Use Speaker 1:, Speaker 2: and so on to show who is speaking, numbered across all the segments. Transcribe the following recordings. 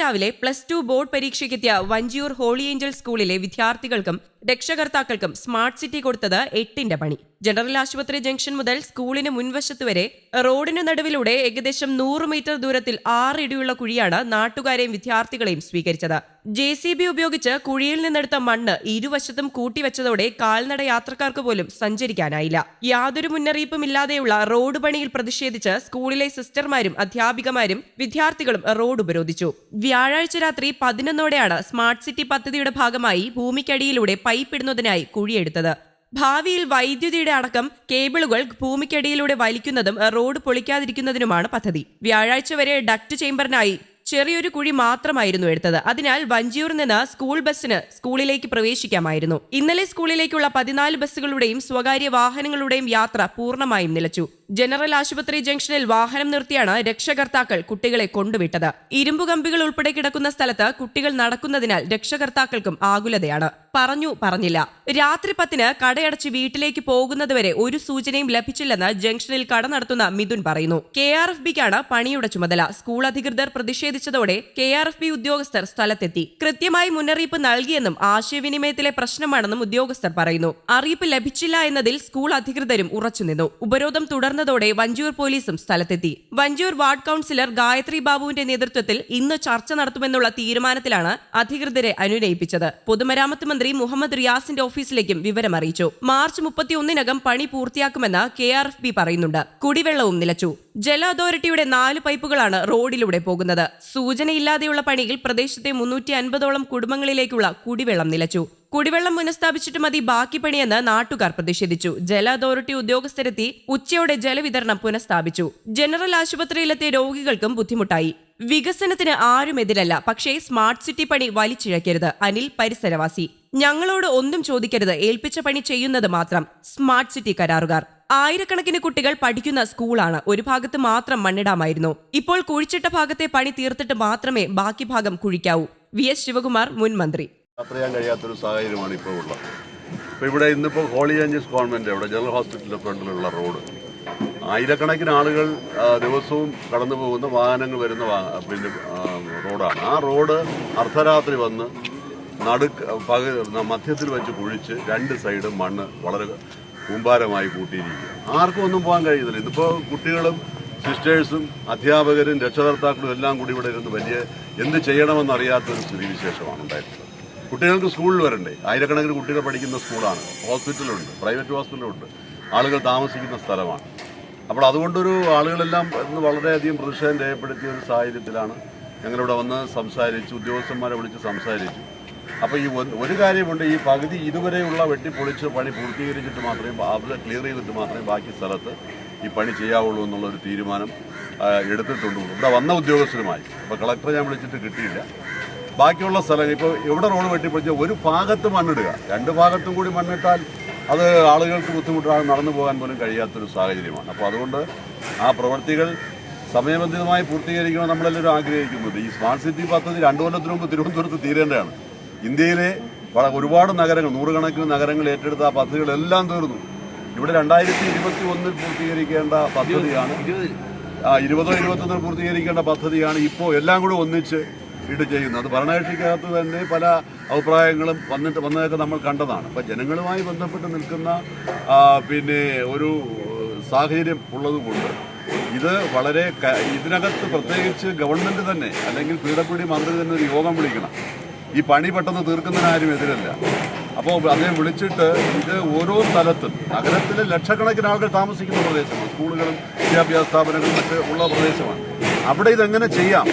Speaker 1: രാവിലെ plus two board പരീക്ഷയ്ക്കെത്തിയ Vanchiyoor holy angel സ്കൂളിലെ വിദ്യാർത്ഥികൾക്കും രക്ഷകർത്താക്കൾക്കും സ്മാർട്ട് സിറ്റി കൊടുത്തത് എട്ടിന്റെ പണി. ജനറൽ ആശുപത്രി ജംഗ്ഷൻ മുതൽ സ്കൂളിന് മുൻവശത്ത് വരെ റോഡിന് നടുവിലൂടെ ഏകദേശം നൂറ് മീറ്റർ ദൂരത്തിൽ ആറ് ഇടിയുള്ള കുഴിയാണ് നാട്ടുകാരെയും വിദ്യാർത്ഥികളെയും സ്വീകരിച്ചത്. ജെ സി ബി ഉപയോഗിച്ച് കുഴിയിൽ നിന്നെടുത്ത മണ്ണ് ഇരുവശത്തും കൂട്ടിവെച്ചതോടെ കാൽനട യാത്രക്കാർക്ക് പോലും സഞ്ചരിക്കാനായില്ല. യാതൊരു മുന്നറിയിപ്പുമില്ലാതെയുള്ള റോഡ് പണിയിൽ പ്രതിഷേധിച്ച് സ്കൂളിലെ സിസ്റ്റർമാരും അധ്യാപികമാരും വിദ്യാർത്ഥികളും റോഡ് ഉപരോധിച്ചു. വ്യാഴാഴ്ച രാത്രി പതിനൊന്നോടെയാണ് സ്മാർട്ട് സിറ്റി പദ്ധതിയുടെ ഭാഗമായി ഭൂമിക്കടിയിലൂടെ പൈപ്പ് ഇടുന്നതിനായി കുഴിയെടുത്തത്. ഭാവിയിൽ വൈദ്യുതിയുടെ അടക്കം കേബിളുകൾ ഭൂമിക്കടിയിലൂടെ വലിക്കുന്നതും റോഡ് പൊളിക്കാതിരിക്കുന്നതിനുമാണ് പദ്ധതി. വ്യാഴാഴ്ച വരെ ഡക്ട് ചേംബറിനായി ചെറിയൊരു കുഴി മാത്രമായിരുന്നു എടുത്തത്. അതിനാൽ വഞ്ചിയൂർ നിന്ന് സ്കൂൾ ബസ്സിന് സ്കൂളിലേക്ക് പ്രവേശിക്കാമായിരുന്നു. ഇന്നലെ സ്കൂളിലേക്കുള്ള പതിനാല് ബസ്സുകളുടെയും സ്വകാര്യ വാഹനങ്ങളുടെയും യാത്ര പൂർണമായും നിലച്ചു. ജനറൽ ആശുപത്രി ജംഗ്ഷനിൽ വാഹനം നിർത്തിയാണ് രക്ഷകർത്താക്കൾ കുട്ടികളെ കൊണ്ടുവിട്ടത്. ഇരുമ്പുകമ്പികൾ ഉൾപ്പെടെ കിടക്കുന്ന സ്ഥലത്ത് കുട്ടികൾ നടക്കുന്നതിനാൽ രക്ഷകർത്താക്കൾക്കും ആകുലതയാണ്. പറഞ്ഞു പറഞ്ഞില്ല. രാത്രി പത്തിന് കടയടച്ച് വീട്ടിലേക്ക് പോകുന്നതുവരെ ഒരു സൂചനയും ലഭിച്ചില്ലെന്ന് ജംഗ്ഷനിൽ കട നടത്തുന്ന മിഥുൻ പറയുന്നു. കെ ആർ എഫ് ബിക്കാണ് പണിയുടെ ചുമതല. സ്കൂൾ അധികൃതർ പ്രതിഷേധിച്ചതോടെ കെ ആർ എഫ് ബി ഉദ്യോഗസ്ഥർ സ്ഥലത്തെത്തി. കൃത്യമായി മുന്നറിയിപ്പ് നൽകിയെന്നും ആശയവിനിമയത്തിലെ പ്രശ്നമാണെന്നും ഉദ്യോഗസ്ഥർ പറയുന്നു. അറിയിപ്പ് ലഭിച്ചില്ല എന്നതിൽ സ്കൂൾ അധികൃതരും ഉറച്ചുനിന്നു. ഉപരോധം തുടർന്നതോടെ വഞ്ചൂർ പോലീസും സ്ഥലത്തെത്തി. വഞ്ചൂർ വാർഡ് കൌൺസിലർ ഗായത്രി ബാബുവിന്റെ നേതൃത്വത്തിൽ ഇന്ന് ചർച്ച നടത്തുമെന്നുള്ള തീരുമാനത്തിലാണ് അധികൃതരെ അനുനയിപ്പിച്ചത്. പൊതുമരാമത്ത് മന്ത്രി മുഹമ്മദ് റിയാസിന്റെ ഓഫീസിലേക്കും വിവരം അറിയിച്ചു. മാർച്ച് മുപ്പത്തിയൊന്നിനകം പണി പൂർത്തിയാക്കുമെന്ന് കെ ആർ എഫ് ബി പറയുന്നുണ്ട്. കുടിവെള്ളവും നിലച്ചു. ജല അതോറിറ്റിയുടെ നാല് പൈപ്പുകളാണ് റോഡിലൂടെ പോകുന്നത്. സൂചനയില്ലാതെയുള്ള പണിയിൽ പ്രദേശത്തെ മുന്നൂറ്റി അൻപതോളം കുടുംബങ്ങളിലേക്കുള്ള കുടിവെള്ളം നിലച്ചു. കുടിവെള്ളം പുനഃസ്ഥാപിച്ചിട്ട് മതി ബാക്കി പണിയെന്ന് നാട്ടുകാർ പ്രതിഷേധിച്ചു. ജല അതോറിറ്റി ഉദ്യോഗസ്ഥരെത്തി ഉച്ചയോടെ ജലവിതരണം പുനഃസ്ഥാപിച്ചു. ജനറൽ ആശുപത്രിയിലെത്തിയ രോഗികൾക്കും ബുദ്ധിമുട്ടായി. വികസനത്തിന് ആരും എതിരല്ല പക്ഷേ സ്മാർട്ട് സിറ്റി പണി വലിച്ചിഴക്കരുത് അനിൽ പരിസരവാസി. ഞങ്ങളോട് ഒന്നും ചോദിക്കരുത് ഏൽപ്പിച്ച പണി ചെയ്യുന്നത് മാത്രം സ്മാർട്ട് സിറ്റി കരാറുകാർ. ആയിരക്കണക്കിന് കുട്ടികൾ പഠിക്കുന്ന സ്കൂളാണ് ഒരു ഭാഗത്ത് മാത്രം മണ്ണിടാമായിരുന്നു. ഇപ്പോൾ കുഴിച്ചിട്ട ഭാഗത്തെ പണി തീർത്തിട്ട് മാത്രമേ ബാക്കി ഭാഗം കുഴിക്കാവൂ. വി. എസ്. ശിവകുമാർ മുൻ മന്ത്രി.
Speaker 2: യാത്ര ചെയ്യാൻ കഴിയാത്തൊരു സാഹചര്യമാണ് ഇപ്പോൾ ഉള്ളത്. ഇപ്പോൾ ഇവിടെ ഇന്നിപ്പോൾ ഹോളി ഏഞ്ചൽസ് കോൺവെന്റ് ഇവിടെ ജനറൽ ഹോസ്പിറ്റലിന്റെ ഫ്രണ്ടിലുള്ള റോഡ്. ആയിരക്കണക്കിന് ആളുകൾ ദിവസവും കടന്നു പോകുന്ന വാഹനങ്ങൾ വരുന്ന പിന്നെ റോഡാണ്. ആ റോഡ് അർദ്ധരാത്രി വന്ന് നടുക്ക് പക മധ്യത്തിൽ വെച്ച് കുഴിച്ച് രണ്ട് സൈഡും മണ്ണ് വളരെ കൂമ്പാരമായി കൂട്ടിയിരിക്കുക ആർക്കും ഒന്നും പോകാൻ കഴിയുന്നില്ല. ഇതിപ്പോൾ കുട്ടികളും സിസ്റ്റേഴ്സും അധ്യാപകരും രക്ഷകർത്താക്കളും എല്ലാം കൂടി ഇവിടെ ഇരുന്ന് വലിയ എന്ത് ചെയ്യണമെന്നറിയാത്തൊരു സ്ഥിതിവിശേഷമാണ് ഉണ്ടായിട്ടുള്ളത്. കുട്ടികൾക്ക് സ്കൂളിൽ വരണ്ടേ? ആയിരക്കണക്കിന് കുട്ടികൾ പഠിക്കുന്ന സ്കൂളാണ്. ഹോസ്പിറ്റലുണ്ട് പ്രൈവറ്റ് ഹോസ്പിറ്റലുണ്ട്. ആളുകൾ താമസിക്കുന്ന സ്ഥലമാണ്. അപ്പോൾ അതുകൊണ്ടൊരു ആളുകളെല്ലാം ഇന്ന് വളരെയധികം പ്രതിഷേധം രേഖപ്പെടുത്തിയ ഒരു സാഹചര്യത്തിലാണ് ഞങ്ങളിവിടെ വന്ന് സംസാരിച്ചു ഉദ്യോഗസ്ഥന്മാരെ വിളിച്ച് സംസാരിച്ചു. അപ്പോൾ ഈ ഒരു കാര്യമുണ്ട് ഈ പകുതി ഇതുവരെയുള്ള വെട്ടിപ്പൊളിച്ച് പണി പൂർത്തീകരിച്ചിട്ട് മാത്രമേ അവിടെ ക്ലിയർ ചെയ്തിട്ട് മാത്രമേ ബാക്കി സ്ഥലത്ത് ഈ പണി ചെയ്യാവുള്ളൂ എന്നുള്ളൊരു തീരുമാനം എടുത്തിട്ടുണ്ട്. ഇവിടെ വന്ന ഉദ്യോഗസ്ഥരുമായി. അപ്പോൾ കളക്ടറെ ഞാൻ വിളിച്ചിട്ട് കിട്ടിയില്ല. ബാക്കിയുള്ള സ്ഥലം ഇപ്പോൾ എവിടെ റോഡ് വെട്ടിപ്പൊളിച്ച ഒരു ഭാഗത്ത് മണ്ണിടുക. രണ്ട് ഭാഗത്തും കൂടി മണ്ണിട്ടാൽ അത് ആളുകൾക്ക് ബുദ്ധിമുട്ടാണ് നടന്നു പോകാൻ പോലും കഴിയാത്തൊരു സാഹചര്യമാണ്. അപ്പോൾ അതുകൊണ്ട് ആ പ്രവൃത്തികൾ സമയബന്ധിതമായി പൂർത്തീകരിക്കണം നമ്മളെല്ലാവരും ആഗ്രഹിക്കുന്നത് ഈ സ്മാർട്ട് സിറ്റി പദ്ധതി രണ്ടു കൊല്ലത്തിന് മുമ്പ് തിരുവനന്തപുരത്ത് തീരേണ്ടതാണ്. ഇന്ത്യയിലെ ഒരുപാട് നഗരങ്ങൾ നൂറുകണക്കിന് നഗരങ്ങൾ ഏറ്റെടുത്ത ആ പദ്ധതികളെല്ലാം തീർന്നു. ഇവിടെ രണ്ടായിരത്തി ഇരുപത്തി ഒന്നിൽ പൂർത്തീകരിക്കേണ്ട പദ്ധതിയാണ് ആ ഇരുപതോ ഇരുപത്തൊന്നിൽ പൂർത്തീകരിക്കേണ്ട പദ്ധതിയാണ് ഇപ്പോൾ എല്ലാം കൂടി ഒന്നിച്ച് ഇത് ചെയ്യുന്നത് അത് ഭരണകക്ഷിക്കകത്ത് തന്നെ പല അഭിപ്രായങ്ങളും വന്നിട്ട് വന്നതൊക്കെ നമ്മൾ കണ്ടതാണ്. അപ്പം ജനങ്ങളുമായി ബന്ധപ്പെട്ട് നിൽക്കുന്ന പിന്നെ ഒരു സാഹചര്യം ഉള്ളതുകൊണ്ട് ഇത് വളരെ ഇതിനകത്ത് പ്രത്യേകിച്ച് ഗവൺമെന്റ് തന്നെ അല്ലെങ്കിൽ പി ഡബ്ല്യു ഡി മന്ത്രി തന്നെ ഒരു യോഗം വിളിക്കണം. ഈ പണി പെട്ടെന്ന് തീർക്കുന്നതിന് ആരും എതിരല്ല. അപ്പോൾ അദ്ദേഹം വിളിച്ചിട്ട് ഇത് ഓരോ സ്ഥലത്തും നഗരത്തിൽ ലക്ഷക്കണക്കിന് ആളുകൾ താമസിക്കുന്ന പ്രദേശമാണ്. സ്കൂളുകളും വിദ്യാഭ്യാസ സ്ഥാപനങ്ങളും മറ്റ് ഉള്ള പ്രദേശമാണ്. അവിടെ ഇതെങ്ങനെ ചെയ്യാം?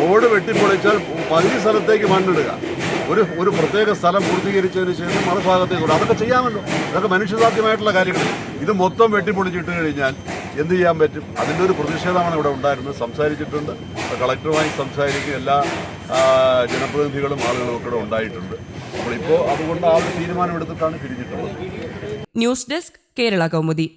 Speaker 2: റോഡ് വെട്ടിപ്പൊളിച്ചാൽ പകുതി സ്ഥലത്തേക്ക് മണ്ണിടുക. ഒരു ഒരു പ്രത്യേക സ്ഥലം പൂർത്തീകരിച്ചതിന് ശേഷം മറുഭാഗത്തേക്ക് വിടുക. അതൊക്കെ ചെയ്യാമല്ലോ. അതൊക്കെ മനുഷ്യസാധ്യമായിട്ടുള്ള കാര്യങ്ങൾ. ഇത് മൊത്തം വെട്ടിപ്പൊളിച്ചിട്ട് കഴിഞ്ഞാൽ എന്ത് ചെയ്യാൻ പറ്റും? അതിന്റെ ഒരു പ്രതിഷേധമാണ് ഇവിടെ ഉണ്ടായിരുന്നത്. സംസാരിച്ചിട്ടുണ്ട്. കളക്ടറുമായി സംസാരിക്കും. എല്ലാ ജനപ്രതിനിധികളും ആളുകളും ഒക്കെ ഉണ്ടായിട്ടുണ്ട്. അപ്പോൾ ഇപ്പോൾ അതുകൊണ്ട് ആ ഒരു തീരുമാനം എടുത്തിട്ടാണ് പിരിഞ്ഞിട്ടുള്ളത്.
Speaker 1: News desk Kerala Kaumudi.